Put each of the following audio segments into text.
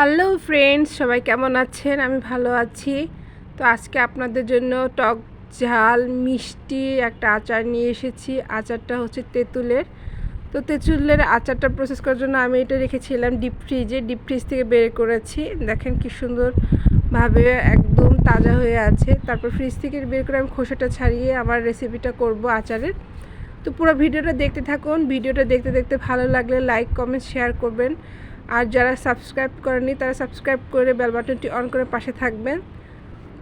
Hello friends, সবাই কেমন আছেন? আমি ভালো আছি। তো আজকে আপনাদের জন্য টক ঝাল, মিষ্টি একটা আচার নিয়ে এসেছি। আচারটা হচ্ছে তেঁতুলের। তো তেঁতুলের আচারটা প্রসেস করার জন্য আমি এটা রেখেছিলাম ডিপ ফ্রিজে ডিপ ফ্রিজ থেকে বের করেছি। দেখেন কি সুন্দরভাবে একদম তাজা হয়ে আছে। তারপর ফ্রিজ থেকে বের করে আমি খোসাটা ছাড়িয়ে আমার রেসিপিটা করব আচারের। তো পুরো ভিডিওটা দেখতে থাকুন। ভিডিওটা দেখতে দেখতে ভালো লাগলে লাইক কমেন্ট শেয়ার করবেন। আর যারা সাবস্ক্রাইব করেনি তারা সাবস্ক্রাইব করে বেল বাটনটি অন করে পাশে থাকবেন।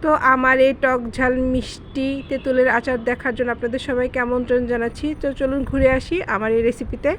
তো আমার এই টক ঝাল মিষ্টি তেঁতুলের আচার দেখার জন্য আপনাদের সবাইকে আমন্ত্রণ জানাচ্ছি। তো চলুন ঘুরে আসি আমার এই রেসিপিতে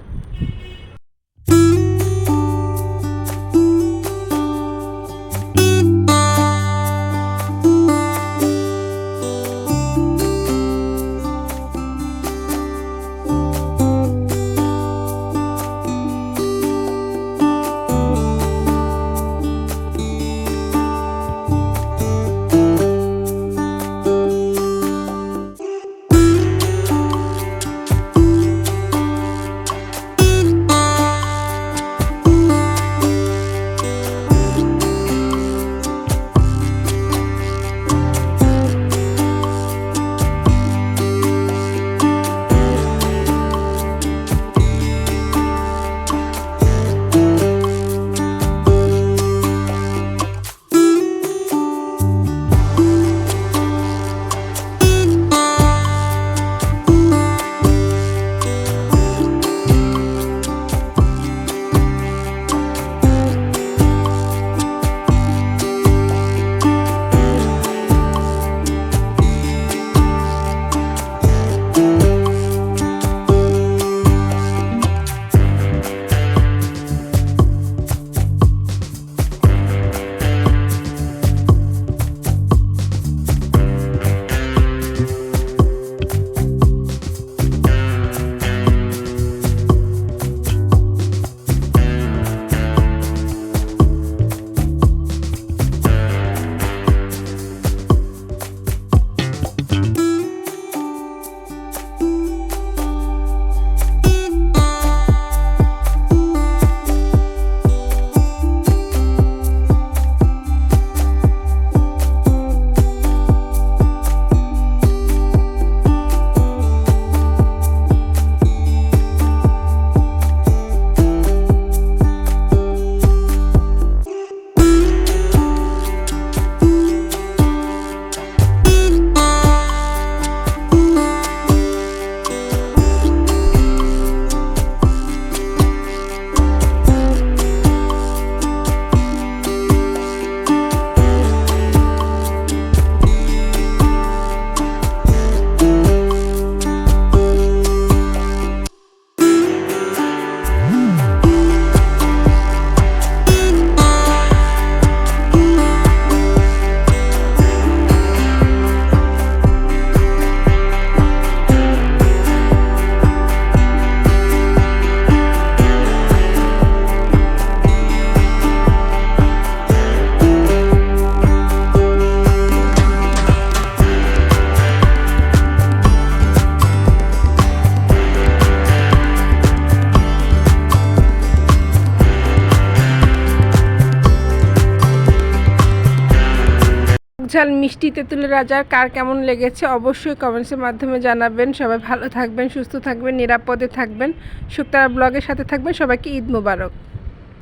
ঝাল মিষ্টি তেঁতুলের রাজার কার কেমন লেগেছে অবশ্যই কমেন্টসের মাধ্যমে জানাবেন। সবাই ভালো থাকবেন, সুস্থ থাকবেন, নিরাপদে থাকবেন। শুক্তারা ব্লগের সাথে থাকবেন। সবাইকে ঈদ মোবারক।